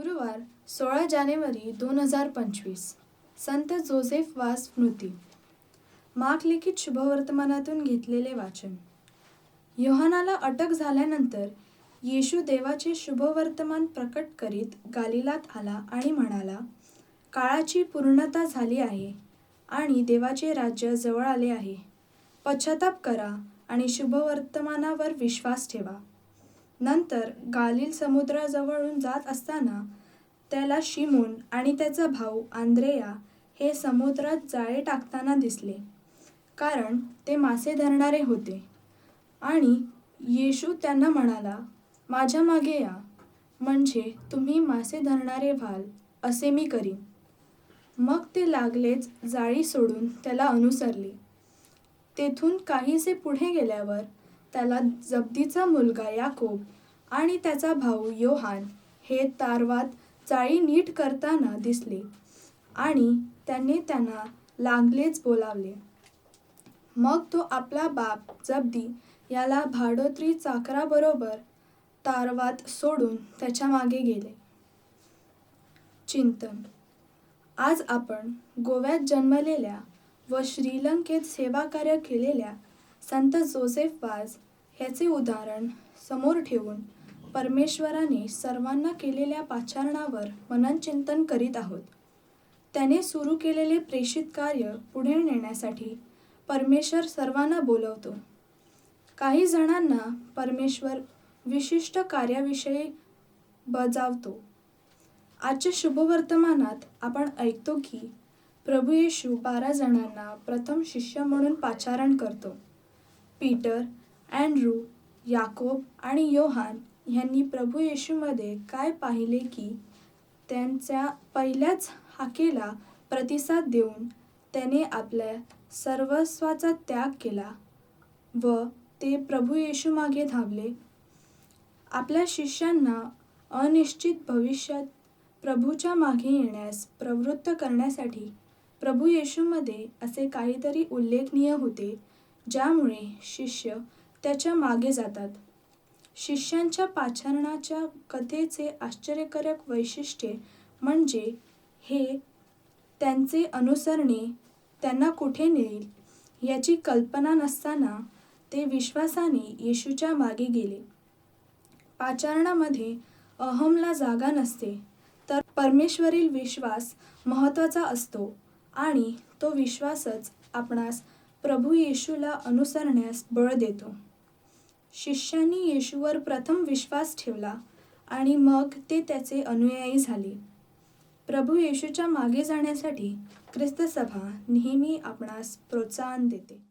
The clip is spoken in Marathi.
गुरुवार सोळा जानेवारी दोन हजार पंचवीस. संत जोसेफ वास स्मृती. मार्क शुभवर्तमानातून घेतलेले वाचन. योहानाला अटक झाल्यानंतर येशू देवाचे शुभवर्तमान प्रकट करीत गालिलात आला आणि म्हणाला काळाची पूर्णता झाली आहे आणि देवाचे राज्य जवळ आले आहे. पश्चाताप करा आणि शुभवर्तमानावर विश्वास ठेवा. नंतर गालिल समुद्राजवळून जात असताना त्याला शिमोन आणि त्याचा भाऊ आंद्रेया हे समुद्रात जाळे टाकताना दिसले. कारण ते मासे धरणारे होते. आणि येशू त्यांना म्हणाला माझ्या मागे या. म्हणजे तुम्ही मासे धरणारे व्हाल असे मी करीन. मग ते लागलेच जाळी सोडून त्याला अनुसरले. तेथून काहीसे पुढे गेल्यावर त्याला जब्दीचा मुलगा याकोब आणि त्याचा भाऊ योहान हे तारवात चाळी नीट करताना दिसले आणि त्यांनी त्यांना लागलेच बोलावले. मग तो आपला बाप जब्दी याला भाडोत्री चाकराबरोबर तारवात सोडून त्याच्यामागे गेले. चिंतन. आज आपण गोव्यात जन्मलेल्या व श्रीलंकेत सेवाकार्य केलेल्या संत जोसेफ वाज ह्याचे उदाहरण समोर ठेवून परमेश्वराने सर्वांना केलेल्या पाचारणावर मननचिंतन करीत आहोत. त्याने सुरू केलेले प्रेषित कार्य पुढे नेण्यासाठी परमेश्वर सर्वांना बोलवतो. काही जणांना परमेश्वर विशिष्ट कार्याविषयी बजावतो. आजच्या शुभवर्तमानात आपण ऐकतो की प्रभू येशू बारा जणांना प्रथम शिष्य म्हणून पाचारण करतो. पीटर अँड्रू याकोब आणि योहान यांनी प्रभू येशूमध्ये काय पाहिले की त्यांच्या पहिल्याच हाकेला प्रतिसाद देऊन त्याने आपल्या सर्वस्वाचा त्याग केला व ते प्रभू येशू मागे धावले. आपल्या शिष्यांना अनिश्चित भविष्यात प्रभूच्या मागे येण्यास प्रवृत्त करण्यासाठी प्रभू येशूमध्ये असे काहीतरी उल्लेखनीय होते. ज्यामुळे शिष्य त्याच्यामागे जातात. शिष्यांच्या पाचारणाच्या कथेचे आश्चर्यकारक वैशिष्ट्य म्हणजे हे त्यांचे अनुसरणे त्यांना कुठे नेईल याची कल्पना नसताना ते विश्वासाने येशूच्या मागे गेले. पाचारणामध्ये अहमला जागा नसते तर परमेश्वरील विश्वास महत्त्वाचा असतो आणि तो विश्वासच आपणास प्रभू येशूला अनुसरण्यास बळ देतो. शिष्यांनी येशूवर प्रथम विश्वास ठेवला आणि मग ते त्याचे अनुयायी झाले. प्रभू येशूच्या मागे जाण्यासाठी ख्रिस्तसभा नेहमी आपणास प्रोत्साहन देते.